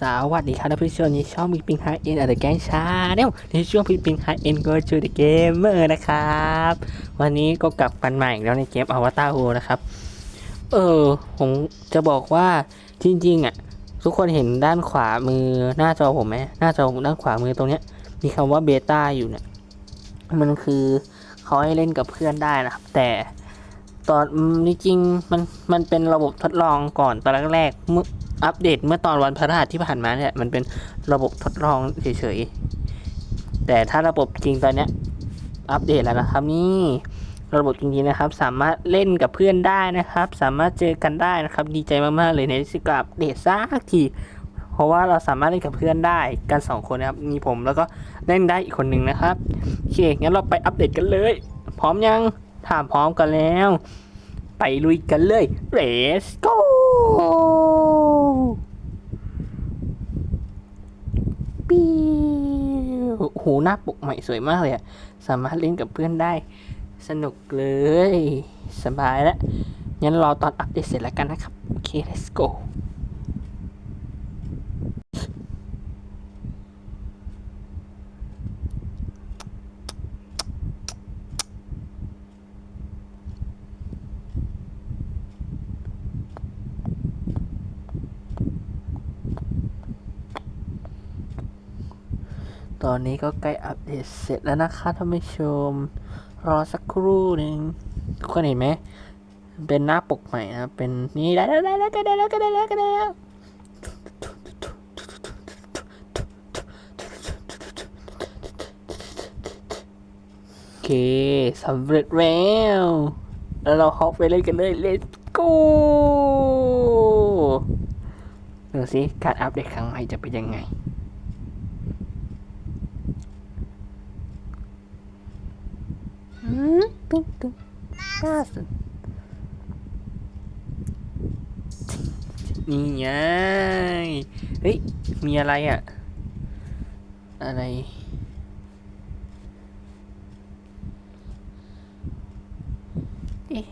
สวัสดีครับท่านผู้ชมในช่องบิ๊กปิงไฮเอ็นอัลเดอร์แกงชาแนลในช่วงบิ๊กปิงไฮเอ็นก็จูเดอะเกมเมอร์นะครับ วันนี้ก็กลับกันใหม่อีกแล้วในเกมอวตารโฮนะครับ เออ ผมจะบอกว่าจริงๆอะ ทุกคนเห็นด้านขวามือหน้าจอผมไหมหน้าจอผมด้านขวามือตรงเนี้ย มีคำว่าเบต้าอยู่เนี่ย มันคือเขาให้เล่นกับเพื่อนได้นะครับ แต่ตอนจริงๆมันมันเป็นระบบทดลองก่อนตอนแรกๆเมื่อ อัปเดตเมื่อตอนวันพฤหัสที่ผ่านมาเนี่ย มันเป็นระบบทดลองเฉยๆ แต่ถ้าระบบจริงตอนเนี้ยอัปเดตแล้วนะครับนี่ระบบจริงๆนะครับ สามารถเล่นกับเพื่อนได้นะครับ สามารถเจอกันได้นะครับ ดีใจมากๆเลยในที่สุดก็อัปเดตสักทีเพราะว่าเราสามารถเล่นกับเพื่อนได้กันสองคนนะครับมีผมแล้วก็เล่นได้อีกคนหนึ่งนะครับโอเคงั้นเราไปอัปเดตกันเลย พร้อมยังถามพร้อมกันแล้ว ไปลุยกันเลย let's go ปิ้วโอ้โหน้าปกใหม่สวยมากเลยอะสามารถเล่นกับเพื่อนได้ สนุกเลย สบายแล้วงั้นรอตอนอัปเดตเสร็จแล้วกันนะครับ โอเค let's go ตอนนี้ก็ใกล้อัปเดตเสร็จแล้วนะคะท่านผู้ชม รอสักครู่หนึ่งทุกคนเห็นไหม เป็นหน้าปกใหม่นะครับเป็นนี่ได้แล้วได้แล้วก็ได้แล้วก็ได้แล้วก็ได้แล้วโอเคสำเร็จแล้ว แล้วเราฮอปไปเล่นกันเลย let's go ดูสิการอัปเดตครั้งใหม่จะเป็นยังไง อืมปิ๊งปิ๊งล่าสุดนี่ไงเฮ้ย มีอะไรอะ อะไร เอ๊ะ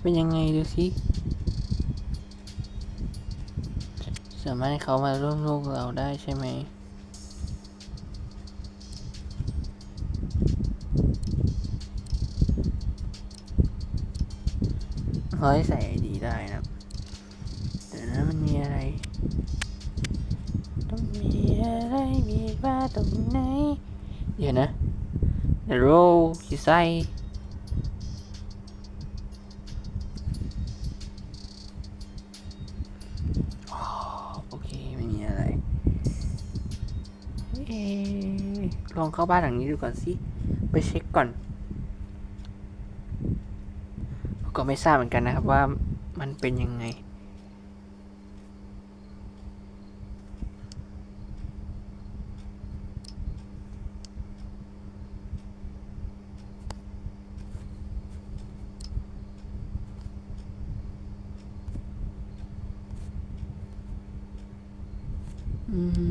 เป็นยังไงดูสิสามารถให้เขามาร่วมโลกเราได้ใช่ไหมเขาให้ใส่ไอดีได้นะแต่นั้นมันมีอะไร ต้องมีอะไรมีว่าตรงไหน เดี๋ยวนะ The role ที่ใส่ ลองเข้าบ้านหลังนี้ดูก่อนสิไปเช็คก่อนก็ไม่ทราบเหมือนกันนะครับว่ามันเป็นยังไง อืม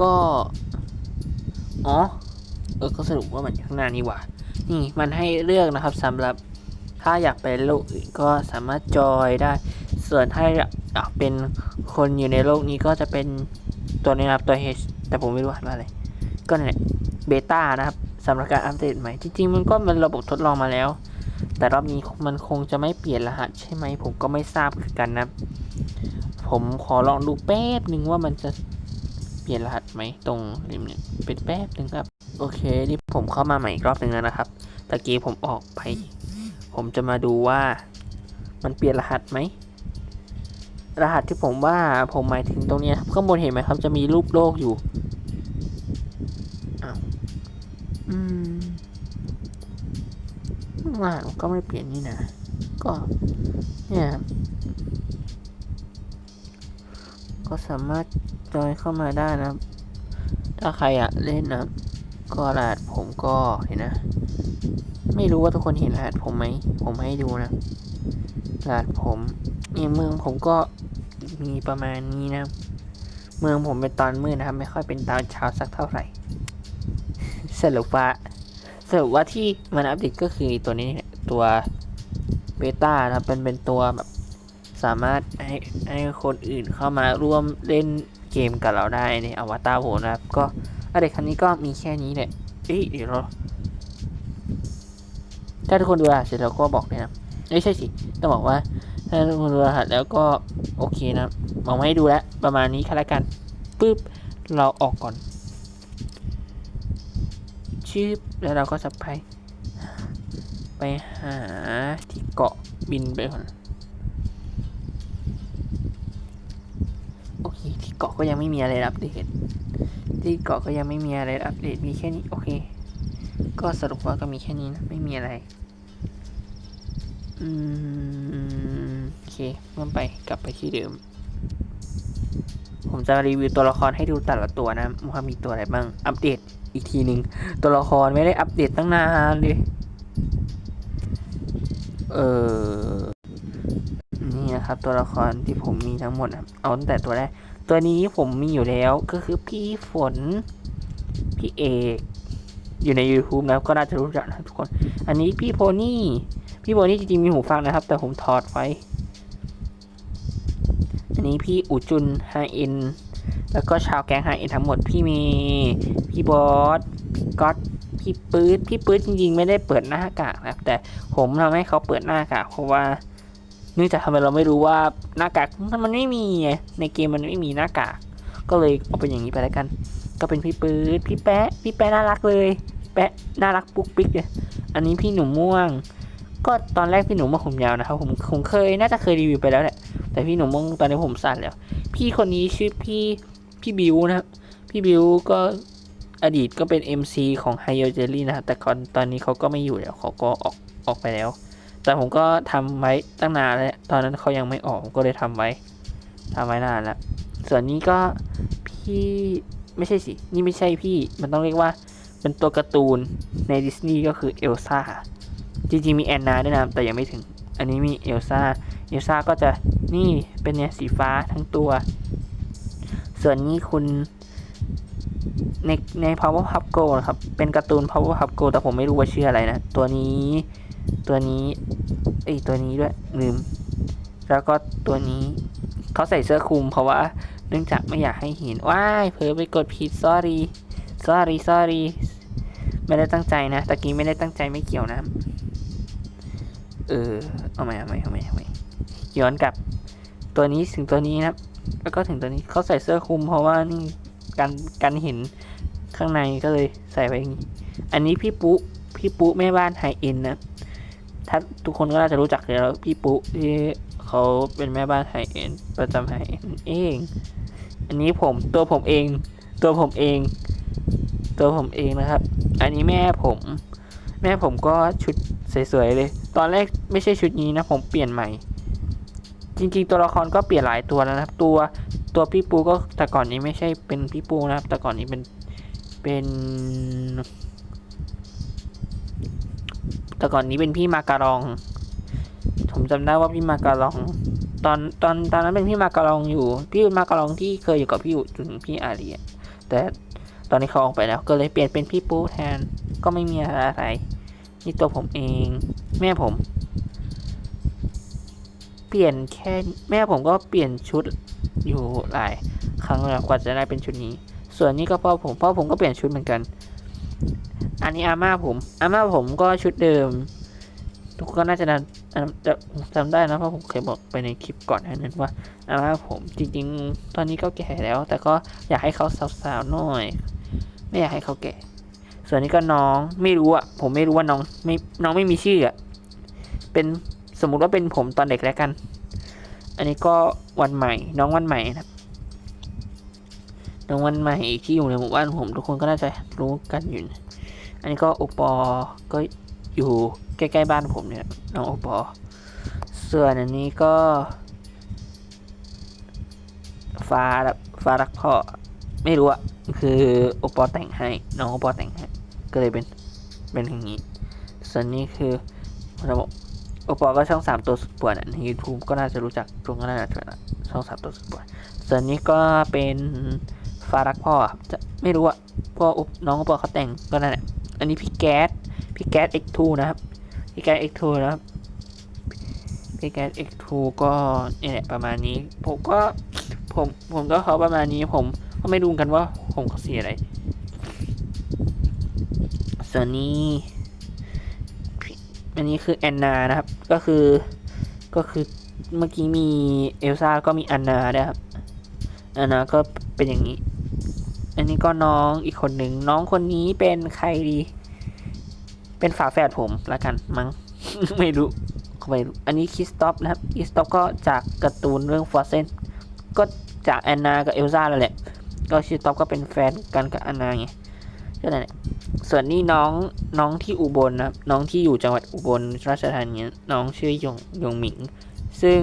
ก็ อ๋อ เออก็สรุปว่ามันอยู่ข้างหน้านี่หว่า นี่มันให้เลือกนะครับสำหรับถ้าอยากไปโลกอื่นก็สามารถจอยได้ ส่วนถ้าอยากเป็นคนอยู่ในโลกนี้ก็จะเป็นตัวนี้นะครับตัว H แต่ผมไม่รู้อ่านว่าอะไร ก็นั่นแหละเบต้านะครับสำหรับการอัปเดตใหม่ จริงๆ มันก็เป็นระบบทดลองมาแล้ว แต่รอบนี้มันคงจะไม่เปลี่ยนรหัสใช่ไหม ผมก็ไม่ทราบคือกันนะ ผมขอลองดูแป๊บหนึ่งว่ามันจะเปลี่ยนรหัสไหมตรงริมเนี่ยเป็นแป๊บหนึ่งครับ โอเคนี่ผมเข้ามาใหม่อีกรอบหนึ่งแล้วนะครับตะกี้ผมออกไป ผมจะมาดูว่า มันเปลี่ยนรหัสไหมรหัสที่ผมว่าผมหมายถึงตรงเนี้ยข้างบนเห็นไหมครับ จะมีรูปโลกอยู่อ้าวอืมรหัสก็ไม่เปลี่ยนนี่นะก็เนี่ยก็สามารถ จอยเข้ามาได้นะ ถ้าใครอยากเล่นนะ ก็รหัสผมก็เห็นนะ ไม่รู้ว่าทุกคนเห็นรหัสผมไหม ผมให้ดูนะหลาดผมในเมืองผมก็มีประมาณนี้นะ เมืองผมเป็นตอนมืดนะครับ ไม่ค่อยเป็นตอนเช้าสักเท่าไหร่สรุปว่าสรุปว่าที่มันอัปเดตก็คือตัวนี้ตัวเบต้านะเป็นเป็นตัวแบบสามารถให้ให้คนอื่นเข้ามาร่วมเล่น เกมกับเราได้ในอวตารโหนะครับ ก็อัปเดตครั้งนี้ก็มีแค่นี้แหละเอ้ยเดี๋ยวเราถ้าทุกคนดูรหัสเสร็จแล้วก็บอกเลยนะไม่ใช่สิ ต้องบอกว่า ถ้าทุกคนดูรหัสแล้วก็โอเคนะมองไม่ให้ดูแลประมาณนี้ค่ะละกันปึ๊บเราออกก่อนชืบแล้วเราก็จะไป ไปหาที่เกาะบินไปก่อน โอ เกาะก็ยังไม่มีอะไรอัปเดตที่เกาะก็ยังไม่มีอะไรอัปเดตมีแค่นี้โอเค ก็สรุปว่าก็มีแค่นี้นะไม่มีอะไรอืมโอเคเมื่อไปกลับไปที่เดิม ผมจะรีวิวตัวละครให้ดูแต่ละตัวนะว่ามีตัวอะไรบ้างอัปเดตอีกทีหนึ่งตัวละครไม่ได้อัปเดตตั้งนานเลยเออนี่นะครับตัวละครที่ผมมีทั้งหมดนะเอาตั้งแต่ตัวแรก ตัวนี้ผมมีอยู่แล้วก็คือพี่ฝน พี่เอก อยู่ใน YouTube นะก็น่าจะรู้จักนะทุกคน อันนี้พี่โพนี่ พี่โพนี่จริงๆมีหูฟังนะครับ แต่ผมถอดไว้ อันนี้พี่อูจุนไฮเอ็นแล้วก็ชาวแก๊งไฮเอ็นทั้งหมด พี่เมย์พี่บอส พี่ก๊อต พี่ปื๊ด พี่ปื๊ดจริงๆ ไม่ได้เปิดหน้ากากนะครับ แต่ผมทำให้เขาเปิดหน้ากากเพราะว่า นื่องจากทำไมเราไม่รู้ว่าหน้ากากมันไม่มีไงในเกมมันไม่มีหน้ากาก ก็เลยเอาเป็นอย่างนี้ไปแล้วกัน ก็เป็นพี่ปื๊ดพี่แปะพี่แปะน่ารักเลย แปะน่ารักปุ๊กปิ๊กเลยอันนี้พี่หนูม่วง ก็ตอนแรกพี่หนูม่วงผมยาวนะครับผมผมเคยน่าจะเคยรีวิวไปแล้วแหละแต่พี่หนูม่วงตอนนี้ผมสั้นแล้ว พี่คนนี้ชื่อพี่พี่บิวนะครับพี่บิวก็อดีตก็เป็น MC ของ h i y o j e l l y นะครับแต่ก่อนตอนนี้เขาก็ไม่อยู่แล้วเขาก็ออกออกไปแล้ว แต่ผมก็ทำไว้ตั้งนานแล้วตอนนั้นเขายังไม่ออกผมก็เลยทำไว้ทำไว้นานแล้วส่วนนี้ก็พี่ไม่ใช่สิ นี่ไม่ใช่พี่ มันต้องเรียกว่า เป็นตัวการ์ตูนในดิสนีย์ก็คือเอลซ่า จริงๆ มีแอนนาด้วยนะ แต่ยังไม่ถึง อันนี้มีเอลซ่า เอลซ่าก็จะ นี่เป็นเนี่ยสีฟ้าทั้งตัว ส่วนนี้คุณ ในใน Power Pup Go นะครับ เป็นการ์ตูน Power Pup Go แต่ผมไม่รู้ว่าชื่ออะไรนะ ตัวนี้ ตัวนี้ อ้ตัวนี้ด้วยลืม แล้วก็ตัวนี้เขาใส่เสื้อคลุมเพราะว่า เนื่องจากไม่อยากให้เห็นว้ายเผลอไปกดผิด sorry sorry sorry ไม่ได้ตั้งใจนะตะกี้ไม่ได้ตั้งใจไม่เกี่ยวนะ เออเอาใหม่เอาใหม่เอาใหม่เอาใหม่ย้อนกลับตัวนี้ถึงตัวนี้นะแล้วก็ถึงตัวนี้เขาใส่เสื้อคลุมเพราะว่านี่กันกันเห็นข้างในก็เลยใส่ไว้อย่างนี้ อันนี้พี่ปุ๊พี่ปุ๊แม่บ้านไฮเอ็นนะ ถ้าทุกคนก็น่าจะรู้จักแล้วพี่ปุ๊ที่เขาเป็นแม่บ้านไฮเอ็นประจำไฮเอ็นเอง อันนี้ผมตัวผมเอง ตัวผมเอง ตัวผมเองนะครับ อันนี้แม่ผม แม่ผมก็ชุดสวยๆเลย ตอนแรกไม่ใช่ชุดนี้นะผมเปลี่ยนใหม่ จริงๆ ตัวละครก็เปลี่ยนหลายตัวแล้วนะครับ ตัวตัวพี่ปูก็แต่ก่อนนี้ไม่ใช่เป็นพี่ปูนะครับ แต่ก่อนนี้เป็นเป็น แต่ก่อนนี้เป็นพี่มาการอง ผมจำได้ว่าพี่มาการอง ตอนตอนตอนนั้นเป็นพี่มาการองอยู่ พี่มาการองที่เคยอยู่กับพี่อุจุนพี่อารีแต่ตอนนี้เขาออกไปแล้ว ก็เลยเปลี่ยนเป็นพี่ปูแทน ก็ไม่มีอะไร นี่ตัวผมเอง แม่ผม เปลี่ยนแค่แม่ผมก็เปลี่ยนชุดอยู่หลายครั้งแล้วกว่าจะได้เป็นชุดนี้ ส่วนนี้ก็พ่อผมพ่อผมก็เปลี่ยนชุดเหมือนกัน อันนี้อาม่าผม อาม่าผมก็ชุดเดิม ทุกคนก็น่าจะนจะจำได้นะเพราะผมเคยบอกไปในคลิปก่อนนั้นว่าอาม่าผมจริงๆ ตอนนี้ก็แก่แล้ว แต่ก็อยากให้เขาสาวๆหน่อย ไม่อยากให้เขาแก่ ส่วนนี้ก็น้องไม่รู้อะผมไม่รู้ว่าน้องไม่น้องไม่มีชื่ออะเป็นสมมุติว่าเป็นผมตอนเด็กแล้วกัน อันนี้ก็วันใหม่ น้องวันใหม่นะครับน้องวันใหม่ที่อยู่ในหมู่บ้านผมทุกคนก็น่าจะรู้กันอยู่นะ อันนี้ก็โอปอก็อยู่ใกล้ๆบ้านผมเนี่ยน้องโอปอส่วนอันนี้ก็ฟ้ารักฟ้ารักพ่อไม่รู้อะคือโอปอแต่งให้น้องโอปอแต่งให้ก็เลยเป็นเป็นอย่างนี้ ส่วนนี้คือระบบโอปอก็ช่องสามตัวสุดป่วนอะในยูทูบก็น่าจะรู้จักช่วงก็น่าจะช่ช่องสามตัวสุดป่วนส่วนนี้ก็เป็นฟารักพ่อจะไม่รู้อะพ่ออุปน้องโอปอเขาแต่งก็นั่นแหละ อันนี้พี่แก๊สพี่แก๊ส X2 นะครับพี่แก๊ส X2 นะครับพี่แก๊ส X2 ก็เนี่ยแหละประมาณนี้ ผมก็ผมผมก็เขาประมาณนี้ผมก็ไม่รู้กันว่าผมเขาสีอะไรส่วนนี้อันนี้คือแอนนานะครับ ก็คือก็คือเมื่อกี้มีเอลซ่าก็มีอันนาด้วยครับอันนาก็เป็นอย่างนี้ อันนี้ก็น้องอีกคนหนึ่งน้องคนนี้เป็นใครดี เป็นฝาแฝดผมละกันมั้ง ไม่รู้ไม่รู้อันนี้คิสตอฟนะครับคิสตอฟก็จากการ์ตูนเรื่องฟอร์เซนก็จากแอนนากับเอลซ่าแล้วแหละ ก็คิสตอฟก็เป็นแฟนกันกับแอนนาไงก็นั่นแหละส่วนนี้น้องน้องที่อุบลนะครับน้องที่อยู่จังหวัดอุบลราชธานีน้องชื่อยงยงหมิง ซึ่ง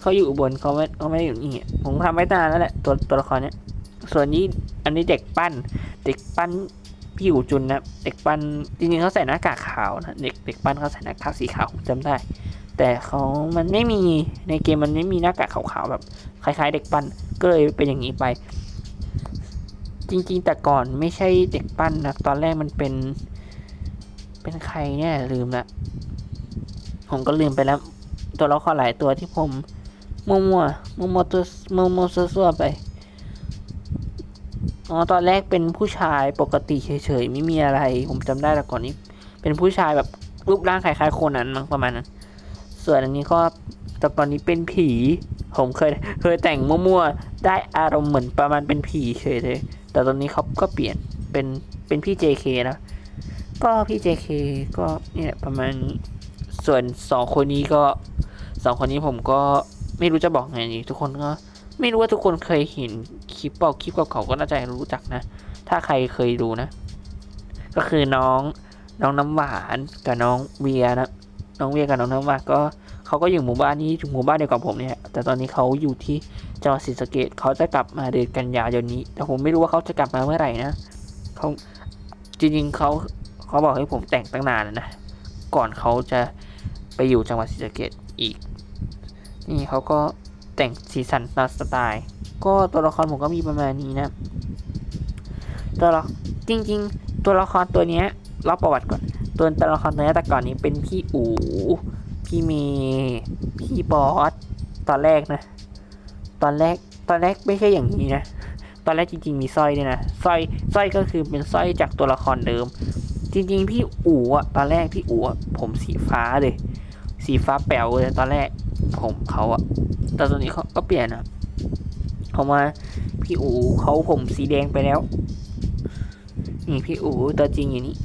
เขาอยู่อุบลเขาไม่เขาไม่ได้อยู่นี่ผมทำไว้นานแล้วแหละตัวตัวละครเนี้ย ส่วนนี้อันนี้เด็กปั้น เด็กปั้นพี่อูจุนนะเด็กปั้นจริงๆเขาใส่หน้ากากขาวนะเด็กเด็กปั้นเขาใส่หน้ากากสีขาวผมจำได้ แต่เขามันไม่มีในเกมมันไม่มีหน้ากากขาวๆแบบคล้าย ๆ เด็กปั้นก็เลยเป็นอย่างนี้ไป จริงๆแต่ก่อนไม่ใช่เด็กปั้นนะตอนแรกมันเป็น เป็นใครเนี่ยลืมละผมก็ลืมไปแล้ว ตัวละครหลายตัวที่ผมมัวมัวมัวมัวตัวมัวมัวซัวๆไป อ๋อตอนแรกเป็นผู้ชายปกติเฉยๆไม่มีอะไร ผมจำได้แต่ก่อนนี้ เป็นผู้ชายแบบรูปร่างคล้ายๆโคนนั้นมั้งประมาณนั้น ส่วนอันนี้ก็แต่ตอนนี้เป็นผี ผมเคยเคยแต่งมั่วๆได้อารมณ์เหมือนประมาณเป็นผีเฉยเลย แต่ตอนนี้เขาก็เปลี่ยนเป็นเป็นพี่ JK นะก็พี่ JK ก็เนี่ยประมาณนี้ ส่วนสองคนนี้ก็สองคนนี้ผมก็ไม่รู้จะบอกไงทุกคนก็ไม่รู้ว่าทุกคนเคยเห็น ลิปเปล่าคลิปเก่าๆก็น่าจะรู้จักนะ ถ้าใครเคยดูนะ ก็คือน้องน้องน้ำหวานกับน้องเวียนะ น้องเวียกับน้องน้ำหวานก็เขาก็อยู่หมู่บ้านนี้หมู่บ้านเดียวกับผมเนี่ย แต่ตอนนี้เขาอยู่ที่จังหวัดศรีสะเกดเขาจะกลับมาเดือนกันยายนนี้ แต่ผมไม่รู้ว่าเขาจะกลับมาเมื่อไหร่นะเขาจริงๆเขาเขาบอกให้ผมแต่งตั้งนานแล้วนะ ก่อนเขาจะไปอยู่จังหวัดศรีสะเกดอีก นี่เขาก็แต่งสีสันตามสไตล์ ก็ตัวละครผมก็มีประมาณนี้นะ ตัวละจริง ๆ ตัวละครตัวเนี้ยเล่าประวัติก่อน ตัวตัวละครตัวนี้แต่ก่อนนี้เป็นพี่อูพี่เมย์พี่บอสตอนแรกนะ ตอนแรกตอนแรกไม่ใช่อย่างนี้นะ ตอนแรกจริง ๆ มีสร้อยด้วยนะสร้อยสร้อยก็คือเป็นสร้อยจากตัวละครเดิม จริง ๆ พี่อู๋อะตอนแรกพี่อู๋ผมสีฟ้าเลย สีฟ้าแป๋วเลยตอนแรกผมเขาอะแต่ตอนนี้เขาก็เปลี่ยนอะ เขามาพี่อู๋เขาผมสีแดงไปแล้ว นี่พี่อู๋ตัวจริงอย่างนี้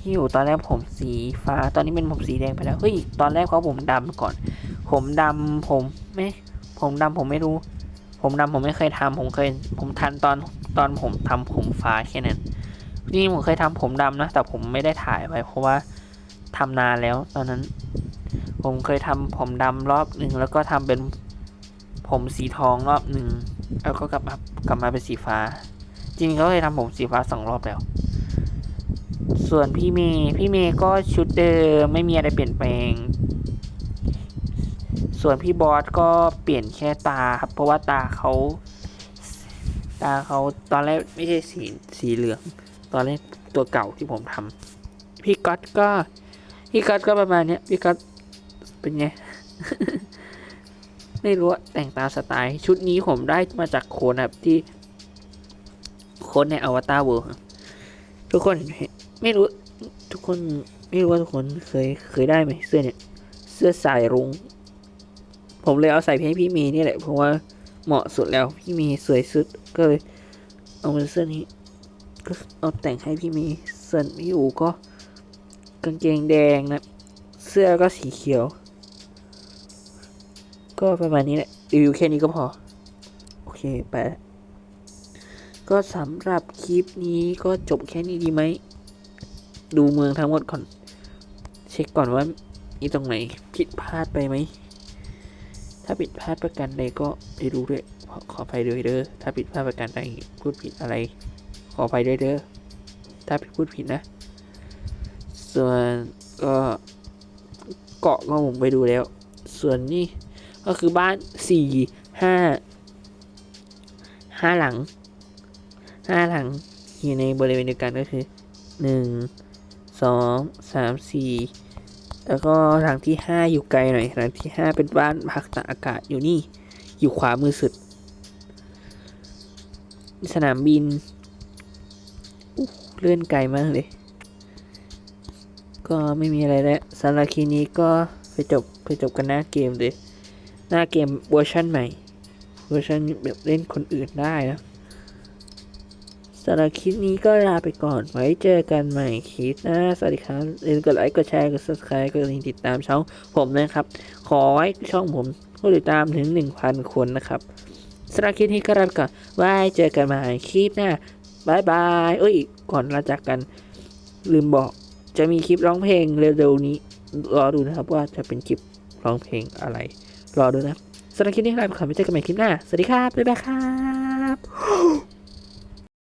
พี่อู๋ตอนแรกผมสีฟ้า ตอนนี้เป็นผมสีแดงไปแล้ว เฮ้ย ตอนแรกเขาผมดำก่อน ผมดำผมไม่ ผมดำผมไม่รู้ ผมดำผมไม่เคยทำผมเคย ผมทันตอนตอนผมทำผมฟ้าแค่นั้นนี่ผมเคยทำผมดำนะ แต่ผมไม่ได้ถ่ายไว้เพราะว่าทำนานแล้ว ตอนนั้น ผมเคยทำผมดำรอบหนึ่งแล้วก็ทำเป็น ผมสีทองรอบหนึ่งแล้วก็กลับมากลับมาเป็นสีฟ้า จริงเขาเคยทำผมสีฟ้าสองรอบแล้ว ส่วนพี่เมย์พี่เมย์ก็ชุดเดิมไม่มีอะไรเปลี่ยนแปลง ส่วนพี่บอสก็เปลี่ยนแค่ตาครับเพราะว่าตาเขาตาเขาตอนแรกไม่ใช่สีสีเหลือง ตอนแรกตัวเก่าที่ผมทำพี่ก๊อตก็ พี่ก๊อตก็ประมาณเนี้ยพี่ก๊อตเป็นไง ไม่รู้แต่งตามสไตล์ชุดนี้ผมได้มาจากโคนครับที่โคนในอวตารเวิร์ทุกคนเห็นไม่รู้ทุกคนไม่รู้ว่าทุกคนเคยเคยได้ไหมเสื้อเนี่ย เสื้อสายรุง้งผมเลยเอาใส่ให้พี่เมย์นี่แหละเพราะว่าเหมาะสุดแล้วพี่เมย์สวยสุดก็เลยเอาเสื้อนี้ก็เอาแต่งให้พี่เมย์ส่วนพี่อูก็กางเกงแดงนะ เสื้อก็สีเขียว ก็ประมาณนี้แหละรีวิวแค่นี้ก็พอ โอเค ไป ก็สำหรับคลิปนี้ก็จบแค่นี้ดีไหม ดูเมืองทั้งหมดก่อน เช็คก่อนว่ามีตรงไหนผิดพลาดไปไหม ถ้าผิดพลาดประการใดก็ไปดูด้วย ขออภัยด้วยเด้อ ถ้าผิดพลาดประการใดพูดผิดอะไร ขออภัยด้วยเด้อ ถ้าพูดผิดนะ ส่วนก็เกาะก็ผมไปดูแล้ว ส่วนนี่ ก็คือบ้านสี่ห้าห้าหลังห้าหลังอยู่ในบริเวณเดียวกันก็คือหนึ่งสองสามสี่แล้วก็หลังที่ห้าอยู่ไกลหน่อยหลังที่ห้าเป็นบ้านพักตากอากาศอยู่นี่อยู่ขวามือสุด สนามบินเลื่อนไกลมากเลย ก็ไม่มีอะไรแล้วสำหรับคลิปนี้ก็ไปจบไปจบกันหน้าเกมเลย หน้าเกมเวอร์ชันใหม่ เวอร์ชันแบบเล่นคนอื่นได้นะสำหรับคลิปนี้ก็ลาไปก่อน ไว้เจอกันใหม่คลิปหน้า สวัสดีครับอย่าลืมกดไลค์ กดแชร์ กด subscribe กดลิงก์ติดตามช่องผมนะครับ ขอให้ช่องผมผู้ติดตามถึง 1,000 คนนะครับสำหรับคลิปนี้ก็ลาไปก่อน ไว้เจอกันใหม่คลิปหน้าบายบายเอ้ย ก่อนลาจากกัน ลืมบอก จะมีคลิปร้องเพลงเร็วๆนี้ รอดูนะครับว่าจะเป็นคลิปร้องเพลงอะไร รอดูนะสำหรับคลิปนี้ลาไปก่อนไปเจอกันใหม่คลิปหน้า สวัสดีครับ บ๊ายบายครับ